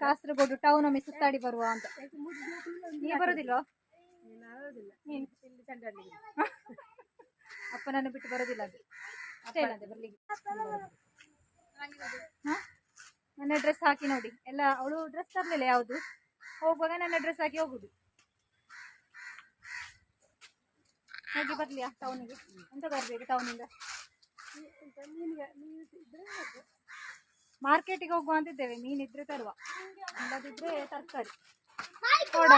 Kasaragod town ಒಮ್ಮೆ ಸುತ್ತಾಡಿ ಬರುವ ಅಂತ ನೀ ಬರೋದಿಲ್ವಾ ನೀನು ಅಪ್ಪನನ್ನು ಬಿಟ್ಟು ಬರೋದಿಲ್ಲ ಅದು ಅಷ್ಟೇ ಇಲ್ಲ ಬರ್ಲಿಕ್ಕೆ? ನನ್ನ ಡ್ರೆಸ್ ಹಾಕಿ ನೋಡಿ ಎಲ್ಲ ಅವಳು ಡ್ರೆಸ್ ತರಲಿಲ್ಲ ಯಾವುದು ಹೋಗುವಾಗ ನನ್ನ ಡ್ರೆಸ್ ಹಾಕಿ ಹೋಗುದು ಹೋಗಿ ಬರ್ಲಿಯಾ ಟೌನಿಗೆ ಎಂತ ಬರ್ಬೇಕು ಟೌನಿಂದ ಮಾರ್ಕೆಟಿಗೆ ಹೋಗುವ ಅಂತಿದ್ದೇವೆ. ಇದ್ರೆ ತರುವ. ಇಲ್ಲದಿದ್ರೆ ತರಕಾರಿ. ನನ್ನ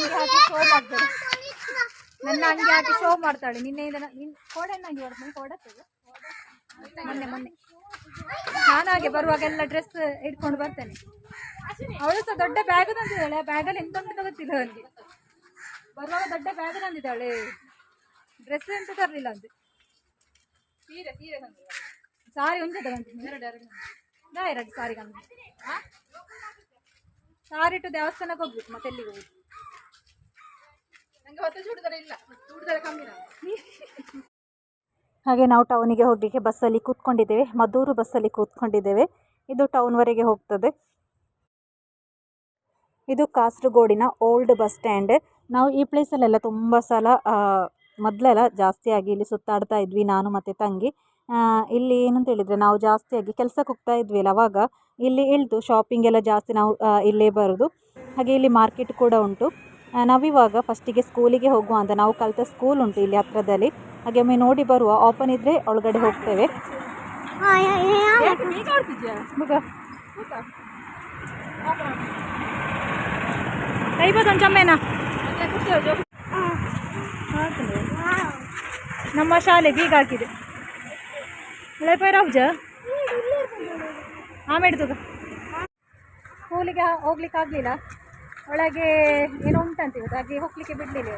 ಅಂಗಿ ಹಾಕಿ ಶೋ ಮಾಡ್ತಾಳೆ ನನ್ನ ಅಂಗಿ ಹಾಕಿ ಶೋ ಮಾಡ್ತಾಳೆ. ನಿನ್ನೆಯಿಂದ ನಿನ್ ಕೋಡೆನ್ನ ಅಂಗಿ ಹೊಡ್ತಾನೆ ಕೊಡತ್ತದು ಮೊನ್ನೆ ಮೊನ್ನೆ. ನಾನು ಹಾಗೆ ಬರುವಾಗೆಲ್ಲ ಡ್ರೆಸ್ ಇಟ್ಕೊಂಡು ಬರ್ತೇನೆ. ಅವಳು ಸಹ ದೊಡ್ಡ ಬ್ಯಾಗ್ ತಂದಿದ್ದಾಳೆ. ಆ ಬ್ಯಾಗಲ್ಲಿ ಎಂತ ಉಂಟು ಗೊತ್ತಿಲ್ಲ ಅವನಿಗೆ ಬರುವಾಗ ದೊಡ್ಡ ಬ್ಯಾಗ್ ತಂದಿದ್ದಾಳೆ. ಡ್ರೆಸ್ ಎಂತ ತರಲಿಲ್ಲ ಅಂತೆ ಸಾರಿ ಉಂಟು ದಾ ಎರಡು ಸಾರಿ ಕಂಡು ಸಾರಿ ಇಟ್ಟು ದೇವಸ್ಥಾನಕ್ಕೆ ಹೋಗ್ಬೇಕು ಮತ್ತೆ ಎಲ್ಲಿಗೆ ಹೋಗುದು ಹಾಗೆ ನಾವು ಟೌನಿಗೆ ಹೋಗಲಿಕ್ಕೆ ಬಸ್ಸಲ್ಲಿ ಕೂತ್ಕೊಂಡಿದ್ದೇವೆ, ಮದ್ದೂರು ಬಸ್ಸಲ್ಲಿ ಕೂತ್ಕೊಂಡಿದ್ದೇವೆ. ಇದು ಟೌನ್ವರೆಗೆ ಹೋಗ್ತದೆ. ಇದು ಕಾಸರಗೋಡಿನ ಓಲ್ಡ್ ಬಸ್ ಸ್ಟ್ಯಾಂಡ್. ನಾವು ಈ ಪ್ಲೇಸಲ್ಲೆಲ್ಲ ತುಂಬ ಸಲ ಮೊದಲೆಲ್ಲ ಜಾಸ್ತಿಯಾಗಿ ಇಲ್ಲಿ ಸುತ್ತಾಡ್ತಾ ಇದ್ವಿ ನಾನು ಮತ್ತು ತಂಗಿ. ಇಲ್ಲಿ ಏನಂತ ಹೇಳಿದರೆ ನಾವು ಜಾಸ್ತಿಯಾಗಿ ಕೆಲಸಕ್ಕೆ ಹೋಗ್ತಾ ಇದ್ವಿ ಅಲ್ಲ ಅವಾಗ ಇಲ್ಲಿ ಇಳಿದು ಶಾಪಿಂಗ್ ಎಲ್ಲ ಜಾಸ್ತಿ ನಾವು ಇಲ್ಲೇ ಬರೋದು. ಹಾಗೆ ಇಲ್ಲಿ ಮಾರ್ಕೆಟ್ ಕೂಡ ಉಂಟು. ನಾವಿವಾಗ ಫಸ್ಟಿಗೆ ಸ್ಕೂಲಿಗೆ ಹೋಗುವ ಅಂತ, ನಾವು ಕಲಿತ ಸ್ಕೂಲ್ ಉಂಟು ಇಲ್ಲಿ ಹತ್ರದಲ್ಲಿ. ಹಾಗೆ ಒಮ್ಮೆ ನೋಡಿ ಬರುವ ಓಪನ್ ಇದ್ದರೆ ಒಳಗಡೆ ಹೋಗ್ತೇವೆ. ಕೈ ನಮ್ಮ ಶಾಲೆ ಬೀಗ ಹಾಕಿದೆ. ಹಳೆ ಪೈರ ಹುಜ ಆಮೇಲೆ ತುಗ. ಸ್ಕೂಲಿಗೆ ಹೋಗ್ಲಿಕ್ಕೆ ಆಗಲಿಲ್ಲ. ಒಳಗೆ ಏನೋ ಉಂಟಂತ ಇವತ್ತು, ಹಾಗೆ ಹೋಗ್ಲಿಕ್ಕೆ ಬಿಡಲಿಲ್ಲ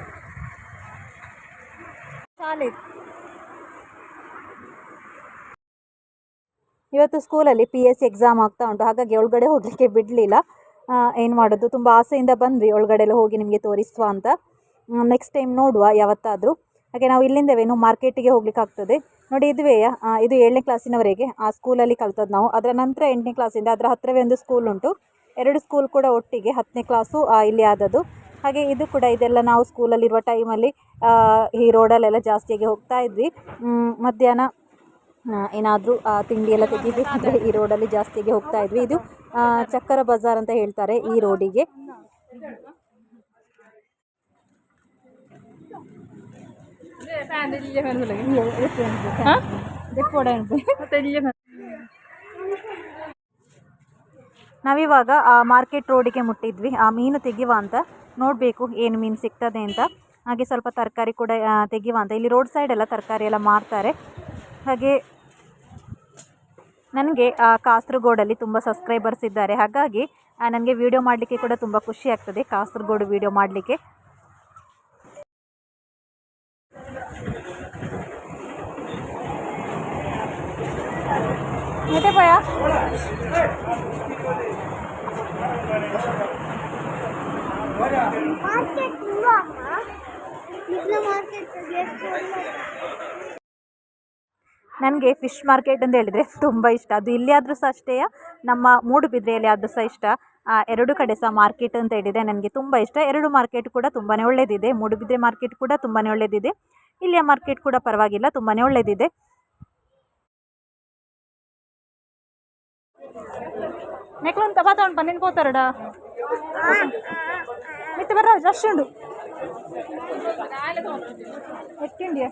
ಶಾಲೆ ಇವತ್ತು ಸ್ಕೂಲಲ್ಲಿ ಪಿ ಎಸ್ ಸಿ ಎಕ್ಸಾಮ್ ಆಗ್ತಾ ಉಂಟು. ಹಾಗಾಗಿ ಒಳಗಡೆ ಹೋಗಲಿಕ್ಕೆ ಬಿಡಲಿಲ್ಲ. ಏನು ಮಾಡೋದು? ತುಂಬ ಆಸೆಯಿಂದ ಬಂದ್ವಿ. ಒಳಗಡೆ ಎಲ್ಲ ಹೋಗಿ ನಿಮಗೆ ತೋರಿಸುವ ಅಂತ. ನೆಕ್ಸ್ಟ್ ಟೈಮ್ ನೋಡುವ ಯಾವತ್ತಾದರೂ. ಹಾಗೆ ನಾವು ಇಲ್ಲಿಂದವೇನು ಮಾರ್ಕೆಟಿಗೆ ಹೋಗ್ಲಿಕ್ಕೆ ಆಗ್ತದೆ. ನೋಡಿ ಇದುವೇ ಇದು ಏಳನೇ ಕ್ಲಾಸಿನವರೆಗೆ ಆ ಸ್ಕೂಲಲ್ಲಿ ಕಲ್ತದ್ದು ನಾವು. ಅದರ ನಂತರ ಎಂಟನೇ ಕ್ಲಾಸಿಂದ ಅದರ ಹತ್ತಿರವೇ ಒಂದು ಸ್ಕೂಲ್ ಉಂಟು. ಎರಡು ಸ್ಕೂಲ್ ಕೂಡ ಒಟ್ಟಿಗೆ ಹತ್ತನೇ ಕ್ಲಾಸು ಇಲ್ಲಿ ಆದದ್ದು. ಹಾಗೆ ಇದು ಕೂಡ ಇದೆಲ್ಲ ನಾವು ಸ್ಕೂಲಲ್ಲಿರುವ ಟೈಮಲ್ಲಿ ಈ ರೋಡಲ್ಲೆಲ್ಲ ಜಾಸ್ತಿಯಾಗಿ ಹೋಗ್ತಾ ಇದ್ವಿ. ಮಧ್ಯಾಹ್ನ ಏನಾದರೂ ತಿಂಡಿ ಎಲ್ಲ ತೆಗಿಬೇಕಂದ್ರೆ ಈ ರೋಡಲ್ಲಿ ಜಾಸ್ತಿಯಾಗಿ ಹೋಗ್ತಾ ಇದ್ವಿ. ಇದು ಚಕ್ಕರ ಬಜಾರ್ ಅಂತ ಹೇಳ್ತಾರೆ ಈ ರೋಡಿಗೆ ನಾವಿವಾಗ ಆ ಮಾರ್ಕೆಟ್ ರೋಡಿಗೆ ಮುಟ್ಟಿದ್ವಿ. ಆ ಮೀನು ತೆಗೆಯುವ ಅಂತ. ನೋಡಬೇಕು ಏನು ಮೀನು ಸಿಗ್ತದೆ ಅಂತ. ಹಾಗೆ ಸ್ವಲ್ಪ ತರಕಾರಿ ಕೂಡ ತೆಗಿವ ಅಂತ. ಇಲ್ಲಿ ರೋಡ್ ಸೈಡ್ ಎಲ್ಲ ತರಕಾರಿ ಎಲ್ಲ ಮಾರ್ತಾರೆ. ಹಾಗೆ ನನಗೆ ಕಾಸರಗೋಡಲ್ಲಿ ತುಂಬ ಸಬ್ಸ್ಕ್ರೈಬರ್ಸ್ ಇದ್ದಾರೆ. ಹಾಗಾಗಿ ನನಗೆ ವಿಡಿಯೋ ಮಾಡಲಿಕ್ಕೆ ಕೂಡ ತುಂಬ ಖುಷಿ ಆಗ್ತದೆ, ಕಾಸರಗೋಡು ವಿಡಿಯೋ ಮಾಡಲಿಕ್ಕೆ. ಮತ್ತೆ ಮಾರ್ಕೆಟ್ ನನಗೆ ಫಿಶ್ ಮಾರ್ಕೆಟ್ ಅಂತ ಹೇಳಿದರೆ ತುಂಬ ಇಷ್ಟ. ಅದು ಇಲ್ಲಿ ಆದರೂ ಸಹ ಅಷ್ಟೇ, ನಮ್ಮ ಮೂಡುಬಿದ್ರೆಯಲ್ಲಿ ಆದರೂ ಸಹ ಇಷ್ಟ. ಎರಡು ಕಡೆ ಸಹ ಮಾರ್ಕೆಟ್ ಅಂತ ಹೇಳಿದೆ ನನಗೆ ತುಂಬ ಇಷ್ಟ. ಎರಡು ಮಾರ್ಕೆಟ್ ಕೂಡ ತುಂಬಾ ಒಳ್ಳೆಯದಿದೆ ಮೂಡುಬಿದ್ರೆ ಮಾರ್ಕೆಟ್ ಕೂಡ ತುಂಬಾ ಒಳ್ಳೆಯದಿದೆ ಇಲ್ಲಿಯ ಮಾರ್ಕೆಟ್ ಕೂಡ ಪರವಾಗಿಲ್ಲ ತುಂಬಾ ಒಳ್ಳೆಯದಿದೆ ನೆಕ್ಲೊಂದು ತಗೋತಾವಣ್ಣ ಪನ್ನೆಂಡು పోతారడా మిత్త బర్రావు రష్ ఉండు. ఎక్కిండి.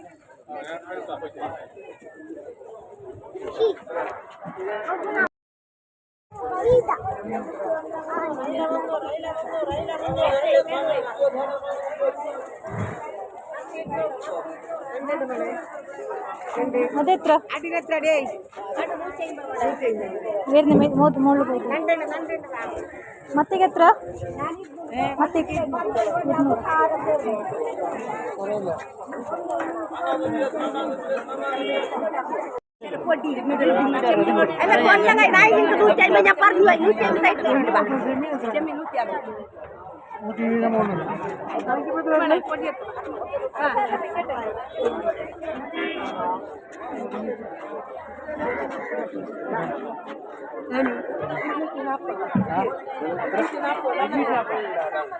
అదే అడిగత్ర అడే ಬೇರೆ ಮೂವತ್ತು ಮೂಳು ಬೇಕು ಮತ್ತೆ ಹತ್ರ? ಮತ್ತೆ ಅಲ್ಲ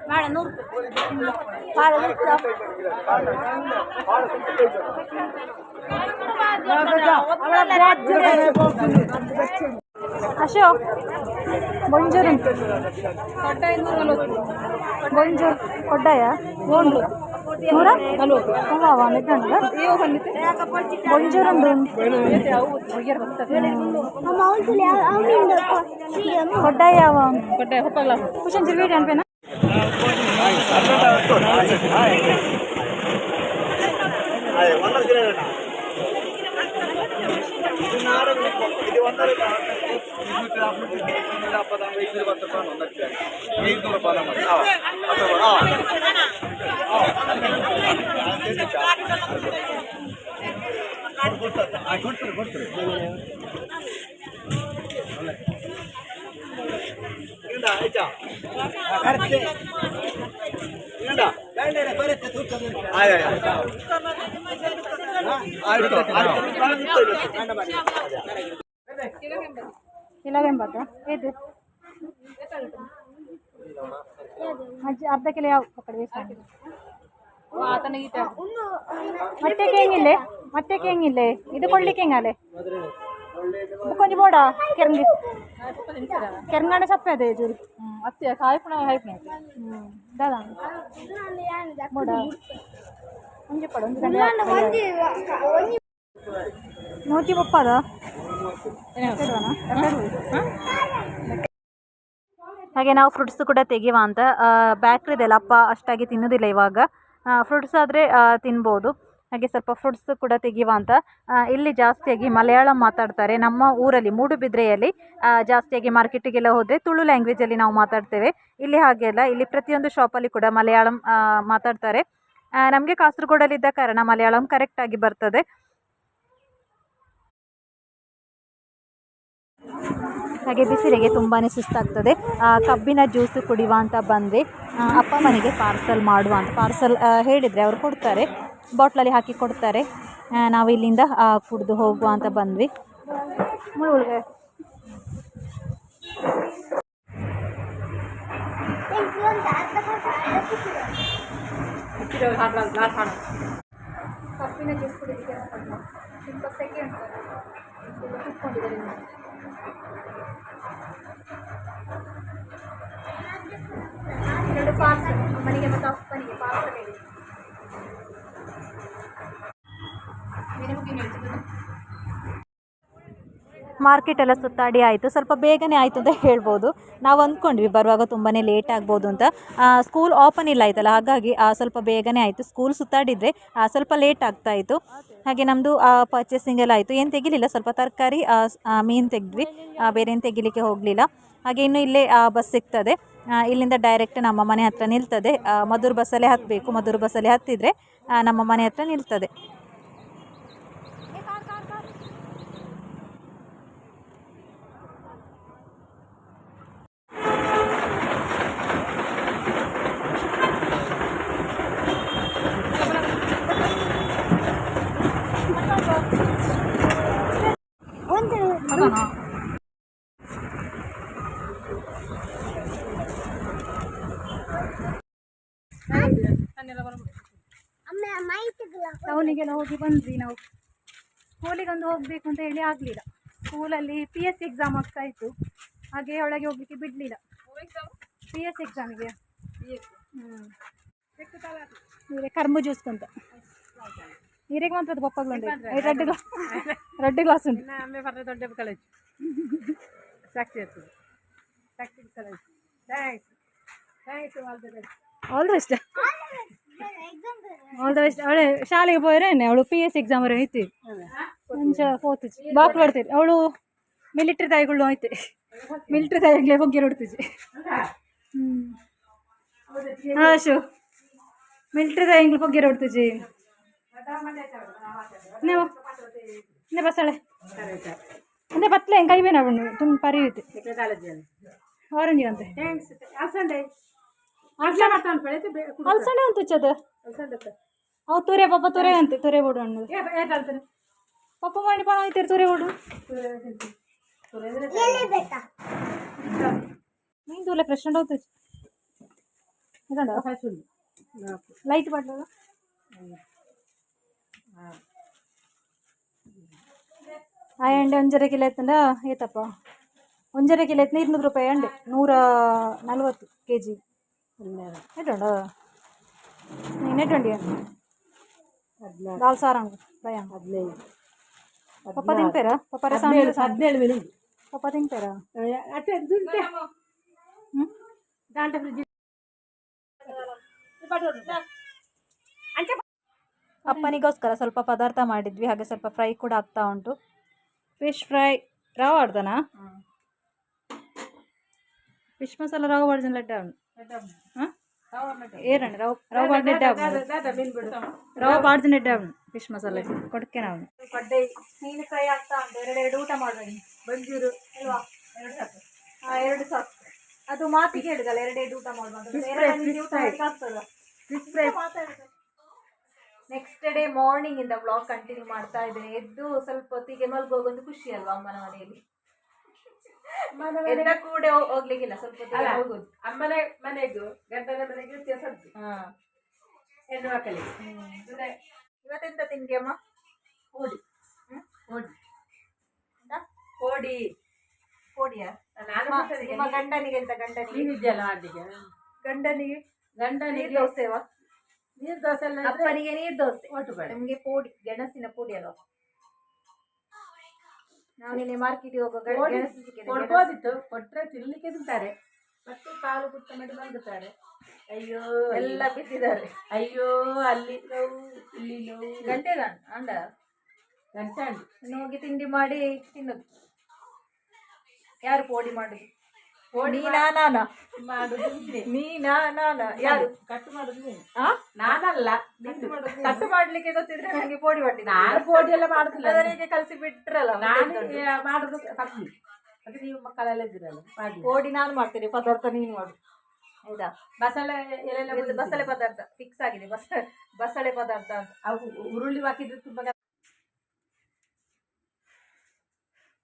மேடம் நூறு பாட நூறு Ashok ay dahil yung tutuchay mo niya parang yung yung yung tayo di ba? Ashok ಬೊಂಜೂರು ಉಂಟು ಬೊಂಜೂರು ಕೊಡ್ಡಾಯ ನೂರ ಹೂವ ಮೆತ್ತಂಡ ಬೊಂಜೂರು ಅಮ್ಮ ಅವಳು ಅವನಿಂದ ಕೊಡ್ಡಾಯ ಯಾವ ಕುಶನ್ ಜಿರ್ವೀಡಿ ಅನ್ಪೇನಾ ಇಲ್ಲವೇ ಎಂಬತ್ತ ಇದು ಅಜ್ಜಿ ಅರ್ಧ ಕಿಲೋ ಯಾವ ಕಡೆ ವೇಸ್ಟ್ ಮತ್ತೆ ಹೆಂಗಿಲ್ಲ ಮತ್ತೆ ಹೆಂಗಿಲ್ಲ ಇದು ಕೊಡ್ಲಿಕ್ಕೆ ಹೆಂಗಲೆ ಕೊಂಚ ಬೋಡ ಕೆರಂಗಿ ಕೆರಂಗಾಡ ಸಪ್ಪೆ ಅದೇ ಜೂರಿ ಅತ್ತೆ ಕಾಯ್ಪುಣ ಹೈಪ್ನೆ ಹ್ಞೂ ದಾದಾ ಬೋಡ ಒಂಜಿ ಪಡ ಮುಪ್ಪದ ಹಾಗೆ ನಾವು ಫ್ರೂಟ್ಸ್ ಕೂಡ ತೆಗೆಯುವ ಅಂತ. ಬ್ಯಾಕ್ರಿದೆಲ್ಲ ಅಪ್ಪ ಅಷ್ಟಾಗಿ ತಿನ್ನೋದಿಲ್ಲ ಇವಾಗ. ಫ್ರೂಟ್ಸ್ ಆದರೆ ತಿನ್ಬೋದು. ಹಾಗೆ ಸ್ವಲ್ಪ ಫ್ರೂಟ್ಸ್ ಕೂಡ ತೆಗೆಯುವ ಅಂತ. ಇಲ್ಲಿ ಜಾಸ್ತಿಯಾಗಿ ಮಲಯಾಳಂ ಮಾತಾಡ್ತಾರೆ. ನಮ್ಮ ಊರಲ್ಲಿ, ಮೂಡುಬಿದ್ರೆಯಲ್ಲಿ ಜಾಸ್ತಿಯಾಗಿ ಮಾರ್ಕೆಟಿಗೆಲ್ಲ ಹೋದರೆ ತುಳು ಲ್ಯಾಂಗ್ವೇಜಲ್ಲಿ ನಾವು ಮಾತಾಡ್ತೇವೆ. ಇಲ್ಲಿ ಹಾಗೆ ಅಲ್ಲ, ಇಲ್ಲಿ ಪ್ರತಿಯೊಂದು ಶಾಪಲ್ಲಿ ಕೂಡ ಮಲಯಾಳಂ ಮಾತಾಡ್ತಾರೆ. ನಮಗೆ ಕಾಸರಗೋಡಲ್ಲಿದ್ದ ಕಾರಣ ಮಲಯಾಳಂ ಕರೆಕ್ಟಾಗಿ ಬರ್ತದೆ. ಹಾಗೆ ಬಿಸಿಲಿಗೆ ತುಂಬಾ ಸುಸ್ತಾಗ್ತದೆ. ಕಬ್ಬಿನ ಜ್ಯೂಸು ಕುಡಿಯುವ ಅಂತ ಬಂದ್ವಿ ಆ, ಅಪ್ಪ ಮನೆಗೆ ಪಾರ್ಸಲ್ ಮಾಡುವ ಅಂತ. ಪಾರ್ಸಲ್ ಹೇಳಿದರೆ ಅವರು ಕೊಡ್ತಾರೆ. ಬಾಟ್ಲಲ್ಲಿ ಹಾಕಿ ಕೊಡ್ತಾರೆ. ನಾವು ಇಲ್ಲಿಂದ ಕುಡಿದು ಹೋಗುವ ಅಂತ ಬಂದ್ವಿ. ಕಬ್ಬಿನ ಜ್ಯೂಸ್ ಕುಡಿಲಿಕ್ಕೆ ತುಂಬ ಸೆಕೆ ಉಂಟು ಕುತ್ಕೊಂಡಿದ್ದಾರೆ ಎರಡು ಪಾರ್ಸಲ್ ಅಮ್ಮನಿಗೆ ಮತ್ತು ಅಪ್ಪನಿಗೆ ಪಾರ್ಸಲ್ ಹೇಳಿ ಮಾರ್ಕೆಟ್ ಎಲ್ಲ ಸುತ್ತಾಡಿ ಆಯಿತು. ಸ್ವಲ್ಪ ಬೇಗನೆ ಆಯಿತು ಅಂತ ಹೇಳ್ಬೋದು. ನಾವು ಅಂದ್ಕೊಂಡ್ವಿ ಬರುವಾಗ ತುಂಬಾ ಲೇಟ್ ಆಗ್ಬೋದು ಅಂತ. ಸ್ಕೂಲ್ ಓಪನ್ ಇಲ್ಲ ಆಯ್ತಲ್ಲ, ಹಾಗಾಗಿ ಸ್ವಲ್ಪ ಬೇಗನೆ ಆಯಿತು. ಸ್ಕೂಲ್ ಸುತ್ತಾಡಿದರೆ ಸ್ವಲ್ಪ ಲೇಟ್ ಆಗ್ತಾ ಇತ್ತು. ಹಾಗೆ ನಮ್ಮದು ಪರ್ಚೇಸಿಂಗ್ ಎಲ್ಲ ಆಯಿತು. ಏನು ತೆಗಿಲಿಲ್ಲ, ಸ್ವಲ್ಪ ತರಕಾರಿ ಮೀನು ತೆಗೆದ್ವಿ. ಬೇರೆ ಏನು ತೆಗಿಲಿಕ್ಕೆ ಹೋಗಲಿಲ್ಲ. ಹಾಗೆ ಇನ್ನು ಇಲ್ಲೇ ಬಸ್ ಸಿಗ್ತದೆ. ಇಲ್ಲಿಂದ ಡೈರೆಕ್ಟ್ ನಮ್ಮ ಮನೆ ಹತ್ರ ನಿಲ್ತದೆ. ಮಧುರ್ ಬಸ್ಸಲ್ಲೇ ಹತ್ತಬೇಕು ಮಧುರ್ ಬಸ್ಸಲ್ಲಿ ಹತ್ತಿದರೆ ನಮ್ಮ ಮನೆ ಹತ್ರ ನಿಲ್ತದೆ. ಸ್ಕೂಲಿಗೆಲ್ಲ ಹೋಗಿ ಬಂದ್ವಿ ನಾವು ಸ್ಕೂಲಿಗೊಂದು ಹೋಗಬೇಕು ಅಂತ ಹೇಳಿ ಆಗಲಿಲ್ಲ ಸ್ಕೂಲಲ್ಲಿ ಪಿ ಎಸ್ ಸಿ ಎಕ್ಸಾಮ್ ಆಗ್ತಾ ಇತ್ತು ಹಾಗೆ ಒಳಗೆ ಹೋಗಲಿಕ್ಕೆ ಬಿಡಲಿಲ್ಲ ಪಿ ಎಸ್ ಎಕ್ಸಾಮಿಗೆ ಹ್ಞೂ ಕರ್ಮ ಜ್ಯೂಸ್ ಅಂತ ಹೀರೆಗೆ ಮಾತ್ರ ಪಪ್ಪಗಳು ಉಂಟು ರೆಡ್ ಗ್ಲಾಸ್ ರೆಡ್ ಗ್ಲಾಸ್ ಉಂಟು ದೊಡ್ಡ ಕಾಲೇಜ್ ಸಾಕ್ಷಿ ಇರ್ತದೆ Sakshi college thanks thanks all the best all the best all the best ಅವಳೆ ಶಾಲೆಗೆ ಹೋಯ್ರೇನೆ ಅವಳು ಪಿ ಎಸ್ ಎಕ್ಸಾಮ್ ಅವರೇ ಐತಿ ಮುಂಚ ಬಾಕ್ ಮಾಡ್ತೀರಿ ಅವಳು ಮಿಲಿಟ್ರಿ ತಾಯಿಗಳು ಐತಿ ಮಿಲಿಟ್ರಿ ತಾಯಿಗಳೇ ಹೋಗಿ ಹೊಡ್ತಿಜಿ ಹ್ಞೂ ಶು. ಮಿಲಿಟ್ರಿ ತಾಯಿಗಳು ಹೋಗಿ ಹೊಡ್ತಿಜಿ ನೀವು ಇನ್ನೇ ಬಸಳೆ ಅಂದ್ರೆ ಬತ್ಲೆ. ಕೈ ಬೇನ ಅವಳು ತುಂಬ ಪರಿಯುತ್ತೆ ಅವರಂಜಿ ಅಂತ. ಅಲ್ಸಂಡೆ ಮಾಡ್ತಾನೆ ಬೆಳೆದು ಅಲ್ಸಂಡೆ ಅಂತ ಚದ ಅಲ್ಸಂಡೆ ಅವು ತುರೆ ಪಪ್ಪ ತುರೆ ಅಂತೆ ತುರೆ ಬೋಡು ಹಣ್ಣು ಏಟ್ ಅಂತಾನೆ ಪಪ್ಪ ಮಾಡಿ ಪಣ ಹೋಯ್ತಾರೆ ತುರೆ ಬೋಡು ಎಲ್ಲಿ ಬೇಕಾ ನೀನು ತೂಲೆ ಫ್ರೆಶ್ ಹೋಗ್ತು ಇದೊಂಡ ಹಸುಂಡು ನಾಲ್ಕು ಲೈಟ್ ಬಾಟ್ಲ ಆ ಎಂಡೆ ಒಂಜರೆ ಕಿಲೋ ಎತ್ತಂಡ ಏತಪ್ಪ ಒಂಜರೆ ಕಿಲೋ ಎತ್ತನ ಇನ್ನೂರು ರೂಪಾಯಿ ಅಂಡೆ ನೂರ ನಲ್ವತ್ತು ಕೆ ಜಿ ಹನ್ನೆರಡು ಎಟ್ಟುಂಡ ನೀನು ಎಟ್ಟುಂಡಿ ಹದಿನಾರು ದಾಲ್ ಸಾರಂಗ್ ಭಯ ಹದಿನೈದು ಪಪ್ಪ ತಿಂಪೇರ ಪಪ್ಪ ರಸ ಹದಿನೇಳು ಹದಿನೇಳು ಮಿನಿಟ್ ಪಪ್ಪ ತಿಂಪೇರ ಅತ್ತೆ ದುಡ್ಡೆ ಹ್ಞೂ ದಾಂಟ ಫ್ರಿಜ್ ಅಪ್ಪನಿಗೋಸ್ಕರ ಸ್ವಲ್ಪ ಪದಾರ್ಥ ಮಾಡಿದ್ವಿ ಹಾಗೆ ಸ್ವಲ್ಪ ಫ್ರೈ ಕೂಡ ಆಗ್ತಾ ಉಂಟು ಫಿಶ್ ಫ್ರೈ ರವ ಆಡ್ದನಾ ಫಿಶ್ ಮಸಾಲ ರವ ಬಾಡ್ದನ ಲಡ್ಡ ಹಾಂ ఏరండి ಅವನು ಫಿಶ್ ಮಸಾಲೆ ಕೊಡಕ್ಕೆ ನಾವು. ಫ್ರೈ ಆಗ್ತಾ ಎರಡೆರಡು ಊಟ ಅಲ್ವಾ ಎರಡು ಎರಡು ಸಾಕು. ಅದು ಮಾತಿ ಕೇಳಿದಲ್ಲ ಎರಡೆರಡು ಊಟ ಮಾಡುವಾಗ ನೆಕ್ಸ್ಟ್ ಡೇ ಮಾರ್ನಿಂಗ್ ಇಂದ ಬ್ಲಾಗ್ ಕಂಟಿನ್ಯೂ ಮಾಡ್ತಾ ಇದ್ದೇನೆ. ಎದ್ದು ಸ್ವಲ್ಪ ಹೊತ್ತಿಗೆ ಮಲ್ಗೋಗೊಂದು ಖುಷಿ ಅಲ್ವಾ ಅಮ್ಮನ ಮನೆಯಲ್ಲಿ ಎದ್ದ ಕೂಡ ಹೋಗ್ಲಿಕ್ಕಿಲ್ಲ ಸ್ವಲ್ಪ ಹೊತ್ತಿಗೆ ಹೋಗೋದು. ಅಮ್ಮನ ಮನೆಗೂ ಗಂಡನ ಮನೆಗೂ ವ್ಯತ್ಯಾಸ ಉಂಟು. ಹಾ. ಹೆಣ್ಣು ಮಕ್ಕಳಿಗೆ. ಅಂದ್ರೆ ಇವತ್ತೆಂತ ತಿಂಡಿ ಅಮ್ಮ? ಕೋಡಿ ಹ್ಮ್? ಕೋಡಿ? ಕೋಡಿ ಕೋಡಿಯಾ ನಾನು ಬಿಟ್ಟದ್ದು ನಿಮ್ಮ ಗಂಡನಿಗೆ ಎಂತ ಗಂಡನಿಗೆ? ನೀನಿದ್ಯಲ್ಲ ಮಾಡ್ಲಿಕ್ಕೆ ಗಂಡನಿಗೆ ನೀರ್ ಗಂಡನಿಗೆ ದೋಸೆವಾ? ನೀರು ದೋಸೆ ಎಲ್ಲ ಇದ್ರೆ ಅಪ್ಪನಿಗೆ ನೀರ್ ದೋಸೆ. ಒಟ್ಟು ಬೇಡ. ನಮ್ಗೆ ಪೋಡಿ ಗೆಣಸಿನ ಪೋಡಿ ಅಲ್ವಾ? ನಾವು ನಿನ್ನೆ ಮಾರ್ಕೆಟ್ಗೆ ಹೋಗುವಾಗ ಕೋಡಿ ಗೆಣಸು ಸಿಕ್ಕಿದೆ ಗೆಣಸು. ಕೊಡ್ಬೋದಿತ್ತು. ಕೊಟ್ರೆ ತಿನ್ಲಿಕ್ಕೆ ತಿಂತಾರೆ. ಮತ್ತೆ ಕಾಲು ಪುಟ್ಟ ಮಾಡಿ ಮಲಗುತ್ತಾರೆ ಅಯ್ಯೋ ಎಲ್ಲ ಬಿದ್ದಿದ್ದಾರೆ. ಅಯ್ಯೋ ಅಲ್ಲಿ ನೋವು ಇಲ್ಲಿ ನೋವು ಗಂಟೆ ಅಂಡ ಗಂಟೆ ಅಂಡಿ ಇನ್ನು ಹೋಗಿ ತಿಂಡಿ ಮಾಡಿ ತಿನ್ನೋದು. ಯಾರು ಪೋಡಿ ಮಾಡುದು? ಕೋಡಿ ನೀನಾ ನಾನಾ? ಮಾಡುದು ನೀನೆ. ಯಾರು? ಕಟ್ ಮಾಡುದು? ನಾನಲ್ಲ. ಕಟ್ ಮಾಡ್ಲಿಕ್ಕೆ ಗೊತ್ತಿದ್ರೆ ನನಗೆ ಪೋಡಿ ಮಾಡಿ ನಾನು ಪೋಡಿ ಎಲ್ಲ ಮಾಡುದಿಲ್ಲ. ಅದರಿಗೆ ಕಲಸಿ ಬಿಟ್ರಲ್ಲ ನಾನು ಮಾಡುದು ಕಮ್ಮಿ ಅದು ನೀವು ಮಕ್ಕಳೆಲ್ಲ ಇದ್ದೀರಲ್ಲ ಮಾಡಿ. ಪೋಡಿ ನಾನು ಮಾಡ್ತೀನಿ ಪದಾರ್ಥ ನೀನು ಮಾಡು. ಹೌದಾ? ಬಸಳೆ ಎಲೆಲ್ಲ ಇದು ಬಸಳೆ ಪದಾರ್ಥ. ಫಿಕ್ಸ್ ಆಗಿದೆ. ಬಸ ಬಸಳೆ ಪದಾರ್ಥ ಅವು ಉರುಳಿ ಹಾಕಿದ್ರೆ ತುಂಬಾ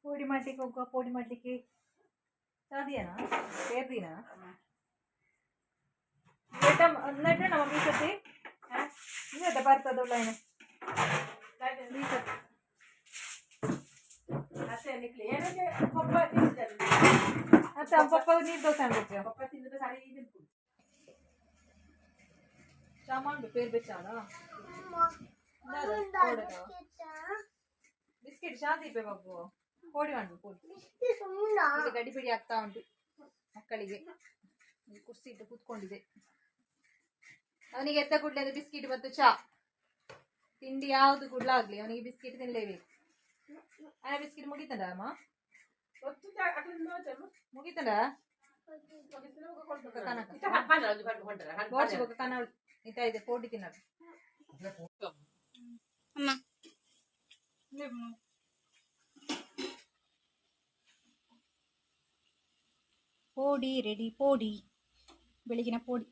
ಪೋಡಿ ಮಾಡ್ಲಿಕ್ಕೆ ಹೋಗುವ ಪೋಡಿ ಮಾಡ್ಲಿಕ್ಕೆ. ಸಾದಿಯಾನಾ ಸೇರ್ದಿನಾ ನಡ್ರೆ ನಮ್ಮ ಬೀಸತ್ತಿ ನೀವತ್ತ ಬರ್ತದಲ್ಲ ಏನು ಬೀಸತ್ತಿ ಅಷ್ಟೇ ನಿಕ್ಲಿ ಏನಕ್ಕೆ ಪಪ್ಪ ತಿಂತಾರೆ ಮತ್ತೆ ಪಪ್ಪ ನೀರು ದೋಸೆ ಅನ್ಬೇಕು ಪಪ್ಪ ತಿಂದ್ರೆ ಸರಿ ತಿನ್ಕೊಂಡು ಸಾಮಾನು ಪೇರ್ ಬೆಚ್ಚಾನ ಬಿಸ್ಕೆಟ್ ಶಾಂತಿ ಪೇ ಬಾಬು ಪೋಡಿ ಮಾಡ್ಬೇಕು ಪೋಡಿ ಈಗ ಗಡಿ ಬಿಡಿ ಆಗ್ತಾ ಉಂಟು ಮಕ್ಕಳಿಗೆ. ಕುರ್ಸಿ ಇಟ್ಟು ಕೂತ್ಕೊಂಡಿದೆ. ಅವನಿಗೆ ಎತ್ತ ಕೂಡಲೇ ಅದು ಬಿಸ್ಕಿಟ್ ಮತ್ತು ಚಾ. ತಿಂಡಿ ಯಾವುದು ಕೂಡ ಆಗ್ಲಿ ಅವನಿಗೆ ಬಿಸ್ಕಿಟ್ ತಿನ್ನಲೇಬೇಕು ಆ ಬಿಸ್ಕಿಟ್ ಮುಗಿತದ ಅಮ್ಮ ಮುಗಿತದ ಇದೆ ತಿನ್ನೋದು. ಪೋಡಿ ರೆಡಿ ಪೋಡಿ ಬೆಳಗಿನ ಪೋಡಿ.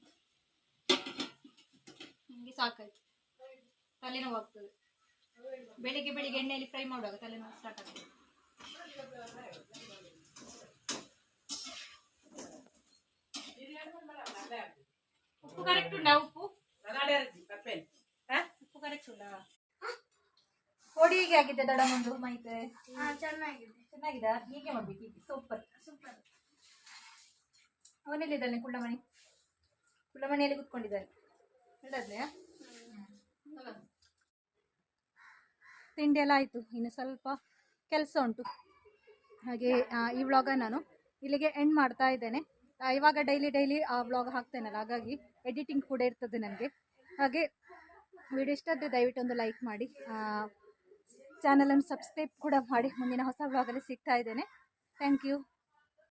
ನಿಮಗೆ ಸಾಕಾಯ್ತು. ತಲೆನೋವು ಆಗ್ತದೆ ಬೆಳಿಗ್ಗೆ ಬೆಳಿಗ್ಗೆ ಎಣ್ಣೆಯಲ್ಲಿ ಫ್ರೈ ಮಾಡುವಾಗ ತಲೆನೋವು ಸ್ಟಾರ್ಟ್ ಆಗ್ತದೆ. ಉಪ್ಪು ಕರೆಕ್ಟ್ ಉಂಟಾ ಉಪ್ಪು? ಉಪ್ಪು ಕರೆಕ್ಟ್ ಉಂಟಾ? ಪೋಡಿ ಹೇಗೆ ಆಗಿದೆ ದಡಮಂದು ಮೈತೆ ಚೆನ್ನಾಗಿದೆ. ಚೆನ್ನಾಗಿದೆ? ಹೀಗೆ ಮಾಡ್ಬೇಕು? ಹೀಗೆ ಸೂಪರ್. ಸೂಪರ್. ಅವನೆಲ್ಲಿದ್ದಾನೆ ಕುಳ್ಳಮಣಿ ಕುಳ್ಳಮಣಿಯಲ್ಲಿ ಕುತ್ಕೊಂಡಿದ್ದಾನೆ. ಹೇಳದ್ಲೆ ತಿಂಡಿ ಎಲ್ಲ ಆಯಿತು. ಇನ್ನು ಸ್ವಲ್ಪ ಕೆಲಸ ಉಂಟು. ಹಾಗೆ ಈ ವ್ಲಾಗ ನಾನು ಇಲ್ಲಿಗೆ ಎಂಡ್ ಮಾಡ್ತಾ ಇದ್ದೇನೆ. ಇವಾಗ ಡೈಲಿ ಡೈಲಿ ಆ ವ್ಲಾಗ್ ಹಾಕ್ತೇನಲ್ಲ, ಹಾಗಾಗಿ ಎಡಿಟಿಂಗ್ ಕೂಡ ಇರ್ತದೆ ನನಗೆ. ಹಾಗೆ ವಿಡಿಯೋ ಇಷ್ಟ ಆದರೆ ದಯವಿಟ್ಟು ಒಂದು ಲೈಕ್ ಮಾಡಿ. ಚಾನಲನ್ನು ಸಬ್ಸ್ಕ್ರೈಬ್ ಕೂಡ ಮಾಡಿ. ಮುಂದಿನ ಹೊಸ ವ್ಲಾಗಲ್ಲಿ ಸಿಗ್ತಾ ಇದ್ದೇನೆ. Thank you